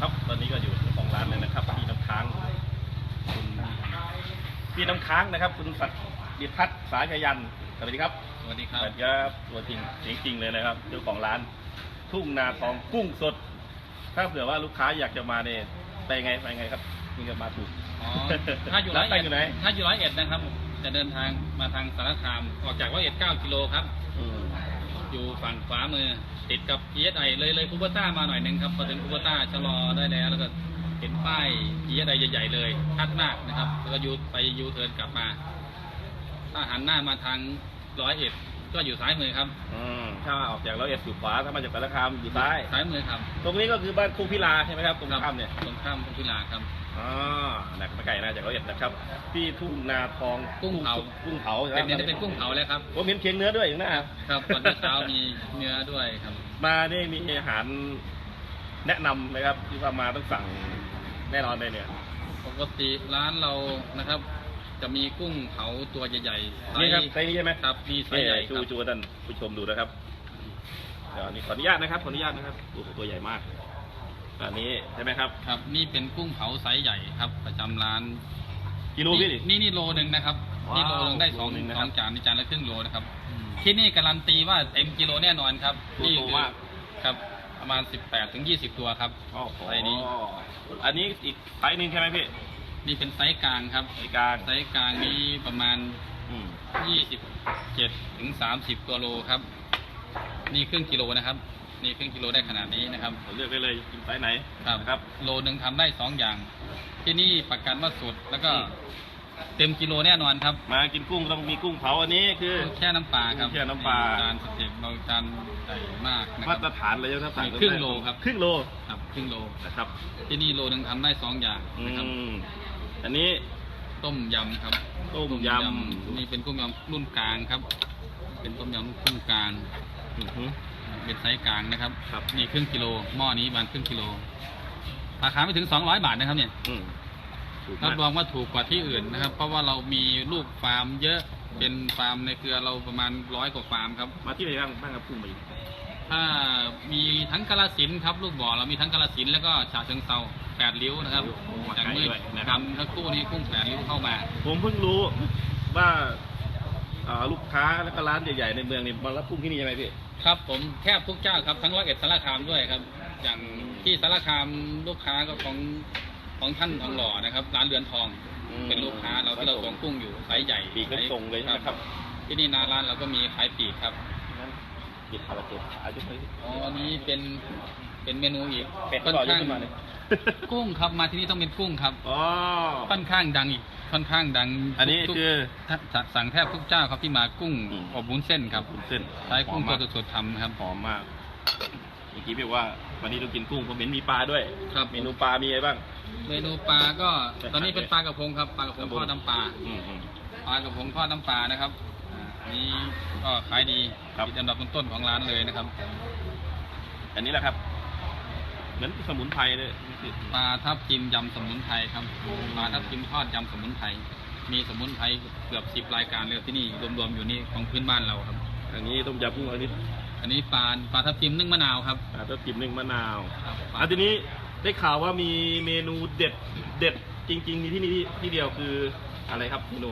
ครับ ตอนนี้ก็อยู่กับเจ้าของร้านเลยนะครับพี่น้ำค้างคุณพี่น้ำค้างนะครับ คุณสัตย์ดิพัฒน์สายชยันสวัสดีครับสวัสดีครับสวัสดีครับตัวจริงเสียงจริงเลยนะครับเจ้าของร้าน ทุ่งนาทองกุ้งสด ถ้าเผื่อว่าลูกค้าอยากจะมาเนี่ยไปไงไปไงครับนี่ก็มาถูก อ๋อ ถ้าอยู่ร้อยร้านตั้เอ็งดอยู่ไหน ถ้าอยู่ร้อยเอ็ดนะครับ จะเดินทางมาทางสารคาม ออกจากร้อยเอ็ดเก้ากิโลครับ อืม อยู่ฝั่งขวามือ ติดกับ PSI เลยเลยคูเปอร์ต้ามาหน่อยหนึ่งครับพอถึงคูเปอร์ต้าชะลอได้แล้ว แล้วก็เห็นป้าย PSI ใหญ่ๆเลยชัดมากนะครับ แล้วก็ยูไปยูเทิร์นกลับมา ถ้าหันหน้ามาทางร้อยเอ็ดก็อยู่ซ้ายมือครับ อืม ถ้าออกจากร้อยเอ็ดอยู่ขวาถ้ามาจากสารคามอยู่ซ้ายซ้ายมือครับ ตรงนี้ก็คือบ้านคุ้งพิลาใช่ไหมครับตรงข้ามเนี่ยตรงข้ามพิลาครับอ๋อหนักไม่ไกลนะจากร้อยเอ็ดนะครับที่ทุ่งนาทองกุ้งเผากุ้งเผาเป็นเนี่ยเป็นกุ้งเผาแล้วครับผมเห็นเคียงเนื้อด้วยอย่างหน้าครับตอนเช้ามีเนื้อด้วยครับ มานี่มีอาหารแนะนำไหมครับที่ว่ามาต้องสั่งแน่นอนเลยเนี่ยปกติร้านเรานะครับ จะมีกุ้งเผาตัวใหญ่ๆไซนี่ครับส์ไซส์นี้ใช่ไหมครับมีไซส์ใหญ่คชูรับชูท่านผู้ชมดูนะครับเดี๋ยวนี่ขออนุญาตนะครับขออนุญาตนะครับโอ้โหตัวใหญ่มากอันนี้ใช่ไหมครับครับ นี่เป็นกุ้งเผาไซส์ใหญ่ครับ ประจำร้านกิโลพี่ดินี่นี่โลหนึ่งนะครับว้าวนี่โลหนึงได้สองโลหนึ่งนะสครัอบงจานนี่จานละครึ่งโลนะครับ ที่นี่การันตีว่าเต็มกิโลแน่นอนครับตัวนี่โตคือมากครับประมาณ 18ถึง20 ตัวครับ โอ้โหไซส์นี้ อันนี้อีกไซส์หนึ่งใช่ไหมพี่ นี่เป็นไซส์กลางครับ ไซส์กลาง ไซส์กลางนี้ประมาณอืม27ถึง30ตัวโลครับ นี่ครึ่งกิโลนะครับ นี่ครึ่งกิโลได้ขนาดนี้นะครับผมเลือกได้เลยกินไซส์ไหนครับนะครับ โลหนึ่งทำได้สองอย่าง ที่นี่ประกันว่าสดแล้วก็ อืม เต็มกิโลแน่นอนครับ มากินกุ้งต้องมีกุ้งเผาอันนี้คือ แค่น้ำปลาครับแค่น้ำปลา จานสเต็ปเราจานใหญ่มากนะคมารับ ตรฐานเลยครับสั่งครึ่งโลครับ ครึ่งโลครับครึ่งโล นะครับที่นี่โลหนึ่งทำได้สองอย่างอืนะครับม อันนี้ ต้มยำครับต้มยำ นี่เป็นต้มยำรุ่นกลางครับ เป็นต้มยำรุ่นกลางอือหือเป็นไซส์กลางนะครับครับนี่ครึ่งกิโลหม้อนี้ประมาณครึ่งกิโลราคาไม่ถึง200บาทนะครับเนี่ยอืมถูกรัมาบกรองว่าถูกกว่าที่อื่นนะครับ เพราะว่าเรามีลูกฟาร์มเยอะเป็นฟาร์มในเครือเราประมาณร้อยกว่าฟาร์มครับ มาที่ไหนบ้างบ้างครับกุ้งมาอยู่ถ้ามีทั้งกาลสินธุ์ครับ ลูกบ่อเรามีทั้งกาลสินธุ์แล้วก็ฉะเชิงเซา แปดริ้วนะครับโอ้โหจากไกลเมื่อด้วยนะครับทำทั้งคู่นี้กุ้งแปดริ้วเข้ามา ผมเพิ่งรู้ว่าอ่าลูกค้าแล้วก็ร้านใหญ่ๆในเมืองนี่มารับกุ้งที่นี่ใช่ไหมพี่ครับผมแทบทุกเจ้าครับทั้งร้อยเอ็ดสารคามด้วยครับ อย่างที่สารคามลูกค้าก็ของของท่านทองหล่อนะครับ ร้านเรือนทองอืมเป็นลูกค้าเราที่เราส่งกุ้งอยู่ไซส์ใหญ่ปีกก็ส่งเลยใช่ไหมครับ ที่นี่หนาร้านเราก็มีขายปีกครับ งั้นหยิบพาราเจ็ดอายุเท่าไหร่อ๋ออันนี้เป็นเป็นเมนูอีกเป็ดค่อนก็ยกข้างขึ้นมาเลยกุ้งครับมาที่นี่ต้องเป็นกุ้งครับอ๋อค่อนข้างดังอีกค่อนข้างดังอันนี้ทุกคือถ้าจะสั่งแทบทุกเจ้าครับที่มากุ้งอืมอบวุ้นเส้นครับวุ้นเส้นใช้กุ้งหอมตัวมากสดๆทำครับ หอมมากเมื่อกี้พี่บอกว่าวันนี้ต้องกินกุ้งผมเห็นมีปลาด้วยครับ เมนูปลามีอะไรบ้าง เมนูปลาก็ใช่ตอนนี้เป็นปลากระพงครับปลากระพครังบผมทอดน้ำปลาอืมอืมปลากระพงทอดน้ำปลานะครับ อ่าอันนี้ก็ขายดีครับ ติดอันดับต้นๆของร้านเลยนะครับอันนี้แหละครับ เหมือนสมุนไพรเลยปลาทับทิมยำสมุนไพรครับปลาทับทิมทอดยำสมุนไพรมีสมุนไพรเกือบสิบรายการเลยที่นี่รวมๆอยู่นี่ของพื้นบ้านเราครับ อันนี้ต้มยำกุ้งอันนี้อันนี้ปลาปลาทับทิมนึ่งมะนาวครับอ่าต้มจิ้มนึ่งมะนาวครับปลาอะทีนี้ได้ข่าวว่ามีเมนูเด็ดเด็ดจริง ๆ มีที่นี่ที่ที่เดียวคืออะไรครับเมนู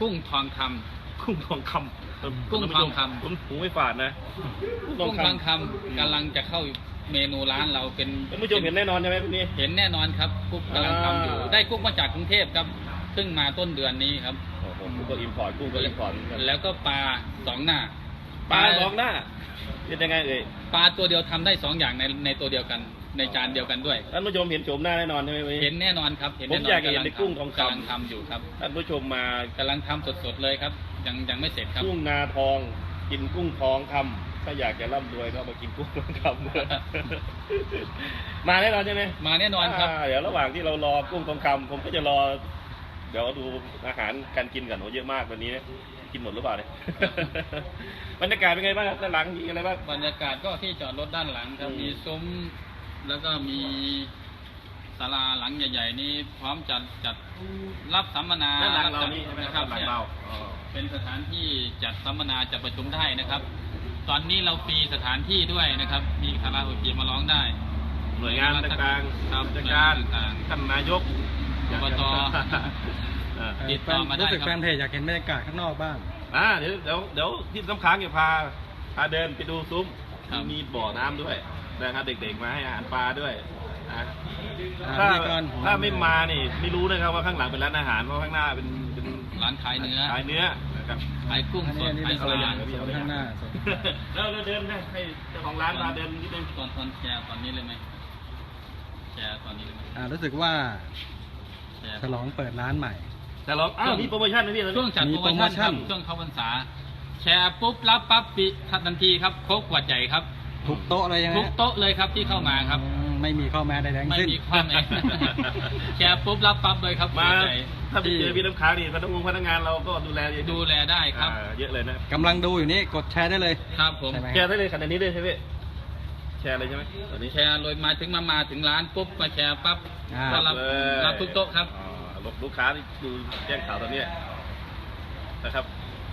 กุ้งทองคำ กุ้งทองคำกุ้งทองคำผมหูไม่ฝาดนะกุ้งทองคำกำลังจะเข้าเมนูร้านเราเป็นท่านผู้ชมเห็นแน่นอนใช่ไหมพวกนี้เห็นแน่นอนครับกุ้งกำลังทำอยู่อ่าได้กุ้งมาจากกรุงเทพครับเพิ่งมาต้นเดือนนี้ครับโอ้โหกุ้งก็อิมพอร์ตกุ้งก็อิมพอร์ตแล้วก็ปลาสองหน้าปลาสองหน้าเป็นยังไงเอ่ยปลาตัวเดียวทำได้สองอย่างในในตัวเดียวกันในจานเดียวกันด้วยท่านผู้ชมเห็นโฉมหน้าแน่นอนใช่ไหมวันนี้เห็นแน่นอนครับเห็นผมแน่นอนอยากเห็นในกุ้งทองคำกำลังทำอยู่ครับท่านผู้ชมมากำลังทำสดๆเลยครับ ยังยังไม่เสร็จครับกุ้งนาทอง กินกุ้งทองคำถ้าอยากจะร่ำรวยก็มากินกุ้งทองคำมาแน่นอนใช่ไหมมาแน่นอนครับาเดี๋ยวระหว่างที่เรารอกุ้งทองคำผมก็จะรอ เดี๋ยวดูอาหารการกินกันโหเยอะมากวันนี้นะกินหมดหรือเปล่าเนี่ยบรรยากาศเป็นไงบ้างครับด้านหลังมีอะไรบ้างบรรยากาศก็ที่จอดรถด้านหลังครับอืมมีซุ้มแล้วก็มีศาลาหลังใหญ่ ๆ นี้พร้อมจัดจัดรับสัมมนาด้านหลังเราจัดนี่ใช่ไหมนะคครัรับบหลังเนี่ยเราอ๋อ เป็นสถานที่จัดสัมมนาจัดประชุมได้นะครับ ตอนนี้เราฟรีสถานที่ด้วยนะครับ มีคาราโอเกะมาร้องได้อหน่วยงานต่างครับๆราชการหน่วยงานต่างท่านนายกอบตเออติดต่อมาได้รู้สึกครับแฟนเพจอยากเห็นบรรยากาศข้างนอกบ้างอ่าเดี๋ยวเดี๋ยวเดี๋ยวพี่น้ำค้างจะพาพาเดินไปดูซุ้มครับมีบ่อน้ำด้วยนะครับเด็กๆมาให้อาหารปลาด้วยนะอ่าถ้าพิธีกรถ้าไม่มานี่ไม่รู้นะครับว่าข้างหลังเป็นร้านอาหารเพราะข้างหน้าเป็นเป็น ร้านขายเนื้อขายเนื้อนะครับขายกุ้งอันสนี้ดอันนี้ขาเป็ยนปตัวอลาย่างส่วนข้างหน้าส่วนแล้วเราเดินให้ให้เจ้าของร้านพาเดินนิดนึงตอนตอนแชร์ตอนนี้เลยไหมแชร์ตอนนี้เลยไหมอ่ารู้สึกว่าแชร์ฉลองเปิดร้านใหม่แต่เราอ้าวมีโปรโมชั่นไหมพี่ตอนช่วงนี้จัดมีโปรโมชั่นโปรโมชั่นครับช่วงเข้าพรรษา แชร์ปุ๊บรับปั๊บปิทันทีครับโค้กขวดใหญ่ครับทุกโต๊ะเลยใช่ไหมทุกโต๊ะเลยครับที่เข้ามาครับอืมไม่มีข้อแม้ใดๆทั้งไม่สิ้นมีความเองแชร์ปุ๊บรับปั๊บเลยครับมาขวดใหญ่ ถ้าไปเจอพี่น้ำค้างนี่พนักงานพนักงานเราก็ดูแลเยอะดูแลได้ครับอ่าเยอะเลยนะกำลังดูอยู่นี่กดแชร์ได้เลยครับผม ใช่ไหมแชร์ได้เลยขนาดนี้เลยใช่ไหมแชร์เลยใช่ไหมตอนนี้ แชร์เลยมาถึงมามาถึงร้านปุ๊บมาแชร์ปั๊บอ่า ก็รับเลย รับทุกโต๊ะครับ อ๋อลูกค้าที่ดูแจ้งข่าวตอนเนี้ยนะครับ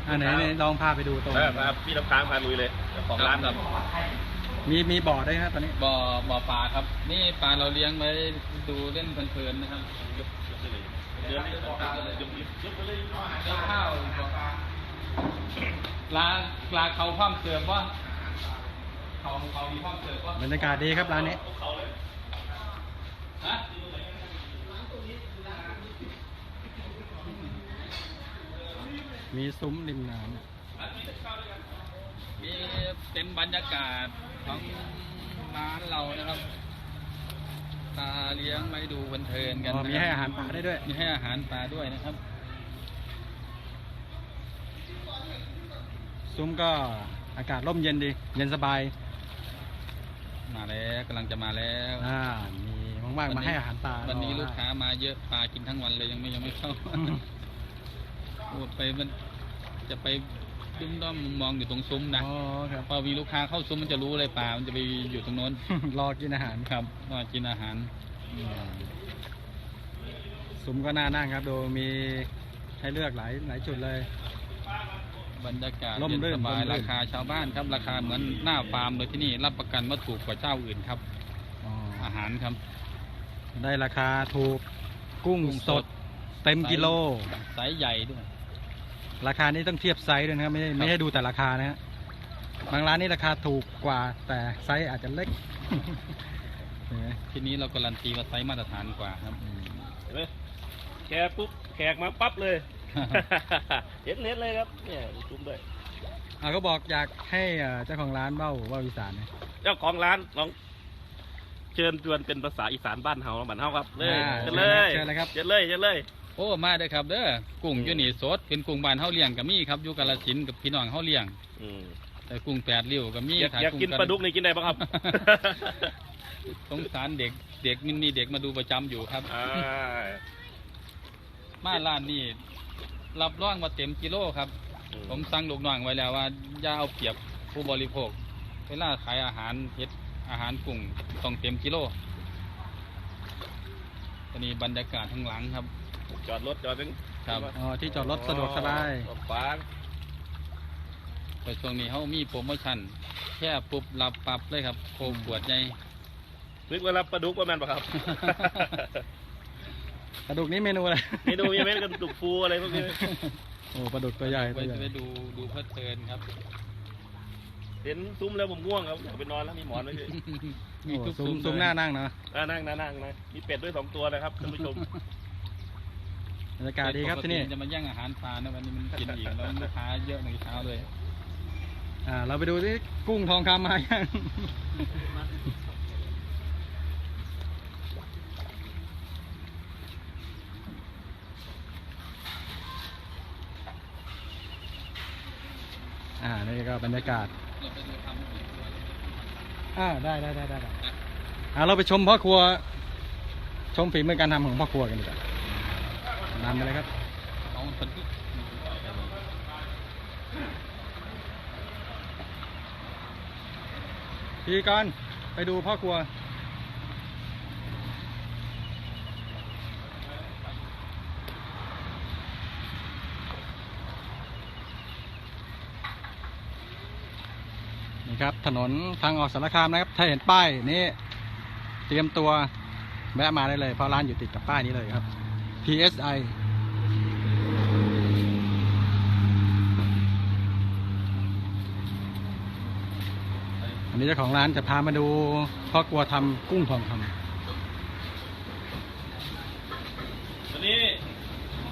อ่าไหนไหนลองพาไปดูตรงแล้วครับพี่น้ำค้างพาลุยเลยเจ้าของร้านครับ มีมีบ่อด้วยครับตอนนี้ บ่อบ่อปลาครับ นี่ปลาเราเลี้ยงไว้ดูเล่นเพลินๆนะครับ เดือนนี้ยกยกไปเลยแล้วข้าวปลาปลาเขาพร้อมเสิร์ฟว่าเขาเขามีพร้อมเสิร์ฟว่าบรรยากาศดีครับร้านนี้ฮะมีซุ้มริมน้มีเป็นบรรยากาศของร้านเรานะครับ ปลาเลี้ยงไม่ดูเพลินๆำกันอ๋อนะครับมีให้อาหารปลาได้ด้วย มีให้อาหารปลาด้วยนะครับ ซุ้มก็อากาศร่มเย็นดี เย็นสบาย มาแล้วกำลังจะมาแล้วอ่า มีว่างๆมาให้อาหารปลาวันนี้รอลูกค้ามาเยอะปลากินทั้งวันเลยยังไม่ยังไม่เข้าอืมโอ้ไปมันจะไป ดุ้มด้อมมองอยู่ตรงซุ้มนะอ๋อครับ พอมีลูกค้าเข้าซุ้มมันจะรู้เลยปลา มันจะไปอยู่ตรงโน้น รอกินอาหารครับว่ากินอาหารอืมซุ้มก็น่านั่งครับ ดูมีให้เลือกหลายหลายจุดเลย บรรยากาศร่มเย็นรื่นสบายร่มรื่น ราคาชาวบ้านครับ ราคาเหมือนหน้าฟาร์มเลยที่นี่รับประกันว่าถูกกว่าเจ้าอื่นครับ อ๋ออาหารครับได้ราคาถูกกุ้งกุ้งสสดดเต็มกิโลไซส์ใหญ่ด้วย ราคานี้ต้องเทียบไซส์ด้วยนะครับไม่ใช่ไม่ใช่ดูแต่ราคานะฮะบางร้านนี่ราคาถูกกว่าแต่ไซส์อาจจะเล็กเห็นไหมที่นี้เราการันตีว่าไซส์มาตรฐานกว่าครับ เห็นไหมแชร์ปุ๊บแขกมาปั๊บเลย เห็นเห็นเลยครับเนี่ยซุ้มด้วยอ่าก็บอกอยากให้เอ่อเจ้าของร้านเบ้าเบ้าอีสานนะเจ้าของร้านลองเชิญชวนเป็นภาษาอีสานบ้านเฮาบ้านเฮาครับเลยอ่าเชิญเลยเชิญเลยครับเชิญเลยเชิญเลย โอ้มาได้อครับเด้อกุ้งอยู่นี่สดเป็นกุ้งบ้านเฮาเลี้ยงก็มีครับอยู่กาฬสินธุ์กับพี่น้องเฮาเลี้ยงอืมแต่กุ้งแปดริ้วก็มีอยากถ้อยากกินงปลาดุกนี่กินได้ปะครับ สงสารเด็กเด็กมันมีเด็กมาดูประจำอยู่ครับ อ่ามาร้านนี่รับรองว่าเต็มกิโลครับ ผมสั่งลูกน้องไว้แล้วว่าอย่าเอาเปรียบผู้บริโภคเวลาขายอาหารเฮ็ดอาหารกุ้งต้องเต็มกิโลตอนนี้บรรยากาศข้างหลังครับ จอดรถจอดนึงครับอ๋อที่จอดรถสะดวกสบายอ๋อฟางแต่ช่วงนี้เขามีโปรโมชั่นแค่ปุ๊บรับปรับเลยครับ โคมขวดใหญ่นึกว่ารับปลาดุกว่าแม่นปะครับปลาดุกนี่เมนูอะไรเมนูยังไม่ได้กระดูกฟูอะไรพวกนี้โอ้ปลาดุกตัวใหญ่ไปตัวใหญ่ไปดูดูเพลิดเพลินครับเห็นซุ้มแล้วผมง่วงครับอยากไปนอนแล้วมีหมอนไหมพี่มีโอ้ทุกซุ้มซุ้มซุ้มเลยหน้านั่งเนาะอ่านั่งนะนั่งนะมีเป็ดด้วยสองตัวนะครับท่านผู้ชม บรรยากาศดีครับที่นี่ ปกติจะมาแย่งอาหารปลานะวันนี้มันกินอีกแล้วลูกค้าเยอะในเช้าเลยอ่า เราไปดูที่กุ้งทองคำมายังอ่า นี่ก็บรรยากาศ เราไปดูทำอีกตัวอ่า ได้ได้ได้ได้ได้อ่าเราไปชมพ่อครัว ชมฝีมือการทำของพ่อครัวกันดีกว่า นำไปเลยครับเอาคนที่พี่กรณ์ไปดูพ่อครัวนี่ครับ ถนนทางออกสารคามนะครับ ถ้าเห็นป้ายนี้เตรียมตัวแวะมาได้เลย เพราะร้านอยู่ติดกับป้ายนี้เลยครับ PSI อันนี้เจ้าของร้านจะพามาดูพ่อกลัวทำกุ้งทองคำวันนี้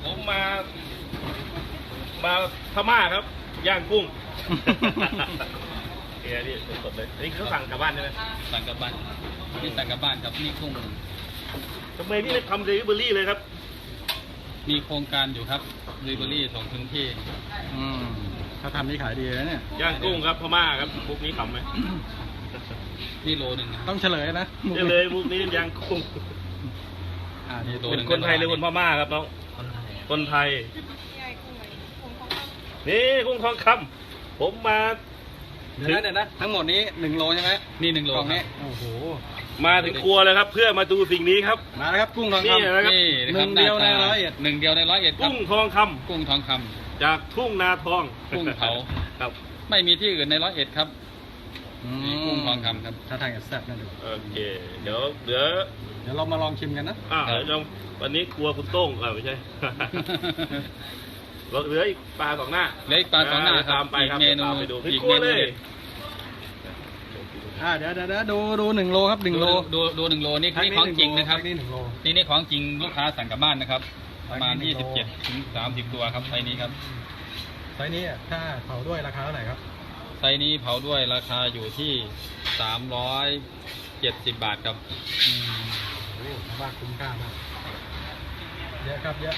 ผมมา มาพม่าครับ ย่างกุ้งโอเคนี่สดๆเลยนี่เขาสั่งกลับบ้านใช่ไหมสั่งกลับบ้านนี่สั่งกลับบ้านครับนี่กุ้งทำไมพี่ไม่ทำเดลิเวอรี่เลยครับ มีโครงการอยู่ครับรีเบอรี่ส่งถึงที่ อืมถ้าทำนี่ขายดีเลยเนี่ย ย่างกุ้งครับพม่าครับมุกนี้ทำไหมนี่โลหนึ่งนะต้องเฉลยนะมุกนี่เลยมุกนี้ย่างกุ้งอ่านี่ตัวเป็นคนไทยหรือคนพม่าครับน้องคนไทย นี่กุ้งทองคำผมมา เดี๋ยวนะเดี๋ยวนะทั้งหมดนี้หนึ่งโลใช่ไหมนี่หนึ่งโลกล่องคนี้รับโอ้โห มาถึงครัวเลยครับ เพื่อมาดูสิ่งนี้ครับ มาแล้วครับกุ้งทองนี่คำนะครับ นี่นะหครันึ่บงเดียวในหาตาร้อยเอ็ด หนึ่งเดียวในร้อยเอ็ดครับกุ้งทองคำกุ้งทองคำ จากทุ่งนาทองกุ้งเผา ครับไม่มีที่อื่นในร้อยเอ็ดครับอืมนี่กุ้งทองคำครับถ้าทางจะแซ่บน่าดูโอเคเดี๋ยวเดี๋ยวเดี๋ยวเรามาลองชิมกันนะ อ่าครับ เดี๋ยววันนี้ครัวคุณโต้งอ่าไม่ใช่ เหลืออีกปลาสองหน้าเหลืออีกปลาสองหน้าครับตามไปครับอีกเมนูตามไปดูอีอีกกครัวเมนูเลย อ่าเดี๋ยวเดี๋ยวเดี๋ยวดูดูหนึ่งโลครับหนึ่งโลดูดูหนึ่งโลนี่แพ็คนี่ของจริงนะครับแพ็นี่หนึ่งโลนี่นี่ของจริงลูกค้าสั่งกลับบ้านนะครับ ประมาณอันนี้หนึ่งโล27ถึง30ตัวครับไซส์นี้ครับไซส์นี้อะถ้าเผาด้วยราคาเท่าไหร่ครับไซส์นี้เผาด้วยราคาอยู่ที่370บาทครับอืมโอ้ถือว่าคุ้มค่ามากเยอะครับเยอะ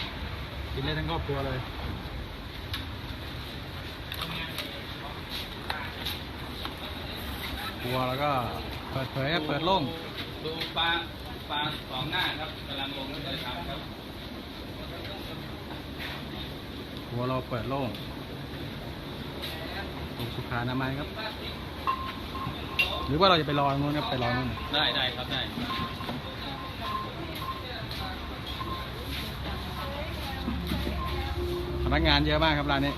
กินได้ทั้งครอบครัวเลย ครัวแล้วก็เปิดเผยครับเปิดโล่งดูปลาปลาสองหน้าครับกำลังลงเลยทำครับครัวเราเปิดโล่งตรงสุขานามัยครับ หรือว่าเราจะไปรอตรงนู้นครับไปรอนู่นได้ได้ครับได้พนักงานเยอะมากครับร้านนี้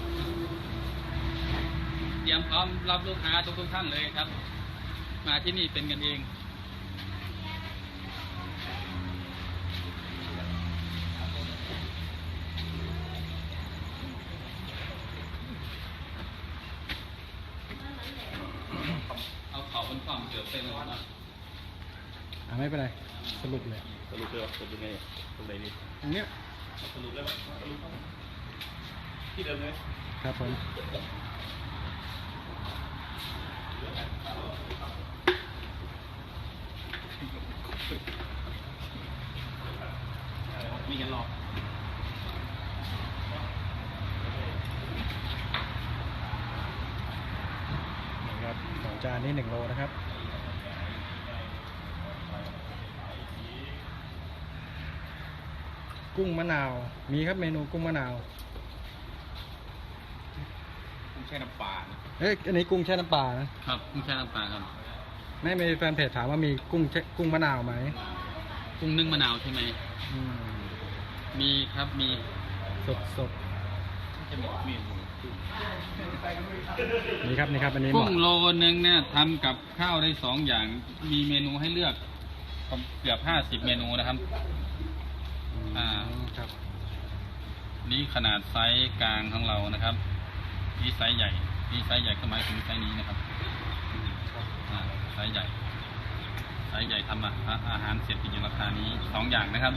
เตรียมพร้อมรับลูกค้าทุกทุกๆท่านเลยครับ มาที่นี่เป็นกันเอง เอาเขาเป็นความเกือบเป็นเลยนะอ่าไม่เป็นไร สรุปเลยสรุปเลยว่าสรุปยังไงตรงไหนนี่ตรงเนี้ยสรุปแล้วสรุปที่เดิมเลยครับผมมีกันรอ นะครับสองจา นนี้หนึ่งโลนะครับกุ้งมะนาว มีครับเมนูกุ้งมะนาวไม่ใช่น้ำปลาเอ้ยอันนี้กุ้งแช่น้ำปลานะครับไม่ใช่น้ำปลาครับแม่มีแฟนเพจถามว่ามีกุ้งแช่กุ้งมะนาวไหมกุ้งนึ่งมะนาวใช่ไหมอืมมีครับมีสดสดจะมีมี นี่ครับนี่ครับอันนี้หมกุ้ดงโลนึงเนี่ยทำกับข้าวได้สองอย่าง มีเมนูให้เลือกเกือบห้าสิบเมนูนะครับ อ่า ครับนี่ขนาดไซส์กลางของเรานะครับนี่ไซส์ใหญ่นี่ไซส์ใหญ่ก็หมายถึงไซส์นี้นะครับอ่าไซส์ใหญ่ไซส์ใหญ่ทำอาหารอาหารเสร็จอยู่ราคานี้สองอย่างนะครับ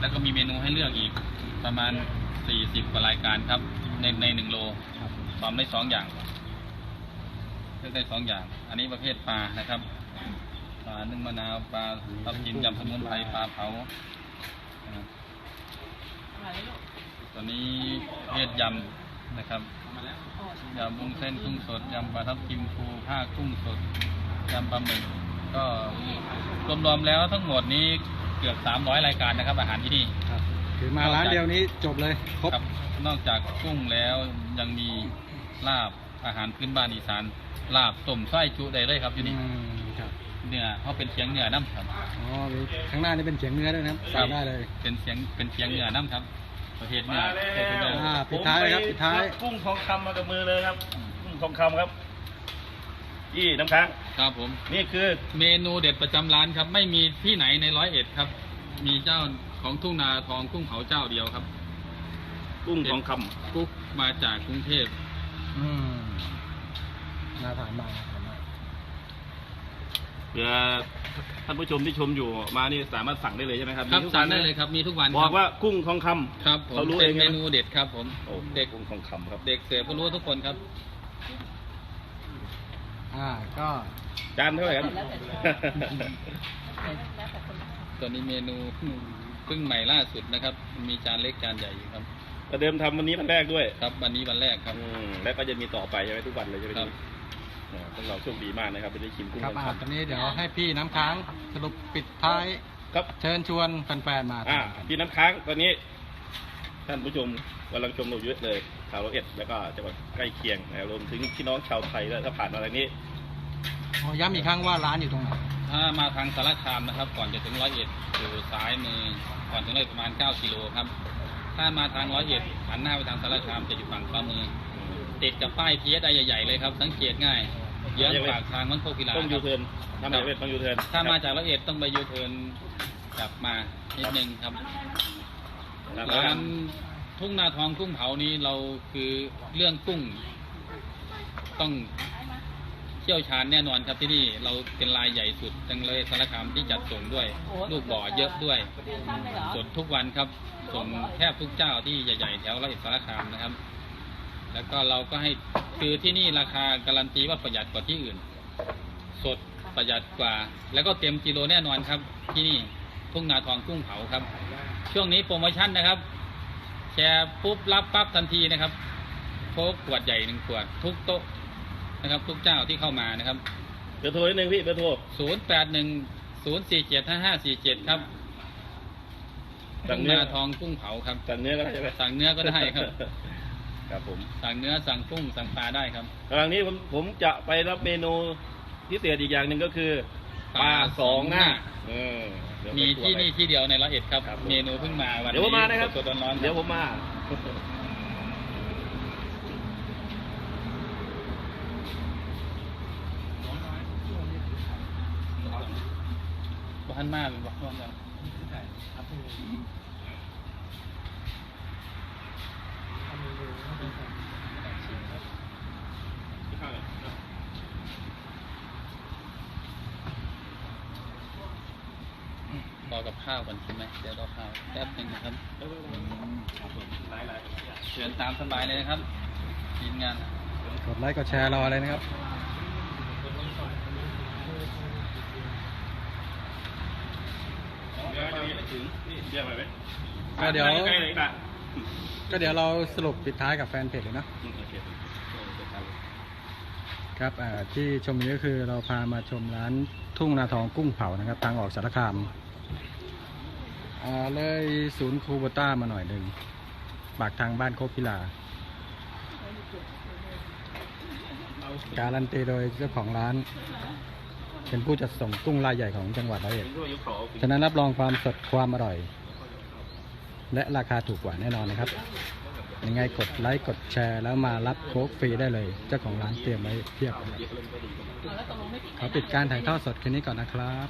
แล้วก็มีเมนูให้เลือกอีกประมาณ สี่สิบกว่ารายการครับ ในในหนึ่งโลครับทำได้สองอย่างเลือกได้สองอย่าง อันนี้ประเภทปลานะครับปลานึ่งมะนาวปลาทับทิมยำสมุนไพรปลาเผานะครับตอนนี้ประเภทยำนะครับยำบุ้งเส้นกุ้งสดยำปลาทับทิมฟูผ้ากุ้งสดยำปลาหมึกก็รวมๆแล้วทั้งหมดนี้เกือบ300รายการนะครับ อาหารที่นี่ ครับคือมาร้านเดียวนี้จบเลยครบ ครับ นอกจากกุ้งแล้วยังมีลาบอาหารพื้นบ้านอีสานลาบต้มไส้จุได้เลยครับอยู่อืนี่มครับเนื้อเขาเป็นเชียงเนื้อน้ำครับ อ๋อมีข้างหน้านี่เป็นเขียงเนื้อด้วยนะครับใส่ได้เลยเป็นเชียงเป็นเชียงเนื้อน้ำครับ ประเภทเนื้อมาแล้ประเภทเนื้ออ่าวปิดท้ายเลยครับผมปิดท้าย กุ้งทองคำมากับมือเลยครับกุ้งทองคำครับยี่น้ำค้างครับผม นี่คือ เมนูเด็ดประจำร้านครับ ไม่มีที่ไหนในร้อยเอ็ดครับ มีเจ้า ของทุ่งนาทองกุ้งเผาเจ้าเดียวครับ กุ้งทองคำกุ๊กมาจากกรุงเทพอืมน่าทานมากน่าทานมากเผื่อท่านผู้ชมที่ชมอยู่มานี่สามารถสั่งได้เลยใช่ไหมครับครับมีทุกสั่วังนได้นะเลยครับมีทุกวันบอกครัว่ากุ้งทองคำ ครับผมเขารู้เป็เอนงเมใช่ไหมนูเด็ดครับ ผมโอ้เด็กกุ้งทองคำครับ เด็กเสิร์ฟก็รู้ทุกคนครับ อ่า ก็จานเท่าไหร่ครับ ตัวนี้เมนูเพิ่งใหม่ล่าสุดนะครับ มีจานเล็กจานใหญ่อยู่ครับประเดิมทำวันนี้วันแรกด้วยครับ วันนี้วันแรกครับ อืมแล้วก็จะมีต่อไปใช่ไหมทุกวันเลยใช่ไหมครับ อ่าพวกเราโชคดีมากนะครับได้ชิมกุ้งครับทองอ่าคำตอนนี้เดี๋ยวให้พี่น้ำค้างสรุปปิดท้ายครับ เชิญชวนแฟนๆมาอ่าทานกัน พี่น้ำค้างตอนนี้ ท่านผู้ชมกำลังชมเราเยอะเลยชาวร้อยเอ็ดแล้วก็จังหวัดใกล้เคียงนะครับรวมถึงพี่น้องชาวไทยด้วยถ้าผ่านมาทางนี้ ขอย้ำอีกครั้งว่าร้านอยู่ตรงไหน ถ้ามาทางสารคามนะครับ ก่อนจะถึงร้อยเอ็ดอยู่ซ้ายมือ ก่อนถึงร้อยเอ็ดประมาณ9กิโลครับ ถ้ามาทางร้อยเอ็ดหันหน้าไปทางสารคามจะอยู่ฝั่งขวามือ ติดกับป้ายพีเอสไอใหญ่ๆเลยครับ สังเกตง่ายเยื้องปากทางมันโคกีฬาต้องคยูรับเทิร์นถ้ามาร้อยเอ็ดต้องยูเทิร์นถ้ามาจากร้อยเอ็ดต้องไปยูเทิร์นกลับมานิดนึงครับครับร้านทุ่งนาทองกุ้งเผานี้เราคือเรื่องกุ้ง ต้อง เชี่ยวชาญแน่นอนครับที่นี่เราเป็นรายใหญ่สุดจังเลยสารคามที่จัดส่งด้วย ลูกบ่อเยอะด้วยสดทุกวันครับ ส่งแทบทุกเจ้าที่ใหญ่ๆแถวร้อยเอ็ดสารคามนะครับ แล้วก็เราก็ให้คือที่นี่ราคาการันตีว่าประหยัดกว่าที่อื่น สดประหยัดกว่า แล้วก็เต็มกิโลแน่นอนครับ ที่นี่ทุ่งนาทองกุ้งเผาครับ ช่วงนี้โปรโมชั่นนะครับ แชร์ปุ๊บรับปั๊บทันทีนะครับโค้กขวดใหญ่หนึ่งขวดทุกโต๊ะ นะครับทุกเจ้าที่เข้ามานะครับเบอร์โทรนิดนึงพี่เบอร์โทร0 8 1 0 4 7 5 5 4 7ครับสั่ทุ่งงเนื้อนาทองกุ้งเผาครับสั่งเนื้อก็ได้ใช่ไหมสั่งเนื้อก็ได้ครับ ครับผมสั่งเนื้อสั่งกุ้งสั่งปลาได้ครับครั้งนี้ผมผมจะไปรับเมนูพิเศษอีกอย่างหนึ่งก็คือปลาสองหน้าเออเดี๋ยวไปมีตัวที่ไปนี่ที่เดียวในร้อยเอ็ดครับครับผมเมนูเพิ่งมาวันเดี๋ยวผมมานะครับสดๆร้อนๆครับเดี๋ยวผมมา บ้านมากเลยบ้านมากรอกับข้าวก่อนใช่ไหมเดี๋ยวรอข้าวแป๊บหนึงนะครับเชิญตามสบายเลยนะครับทีมงานกดไลค์กดแชร์รอเลยนะครับ เดี๋ยวจะมีไม่ ถึงนี่เรียกไปไหมก็เดี๋ยว ใกล้ๆเลยปะก็เดี๋ยวเราสรุปปิดท้ายกับแฟนเพจเลยเนาะอืมโอเคครับอ่าที่ชมนี้ก็คือเราพามาชมร้านทุ่งนาทองกุ้งเผานะครับ ทางออกสารคามอ่าเลยศูนย์คูโบต้ามาหน่อยหนึ่งปากทางบ้านโคกพิลา การันตีโดยเจ้าของร้าน เป็นผู้จัดส่งกุ้งรายใหญ่ของจังหวัดร้อยเอ็ดผมก็ยกเขาฉะนั้นรับรองความสดความอร่อย และราคาถูกกว่าแน่นอนนะครับ ยังไงกดไลค์กดแชร์แล้วมารับโค้กฟรีได้เลย เจ้าของร้านเตรียมไว้เพียบเลยขอปิดการถ่ายทอดสดคืนนี้ก่อนนะครับ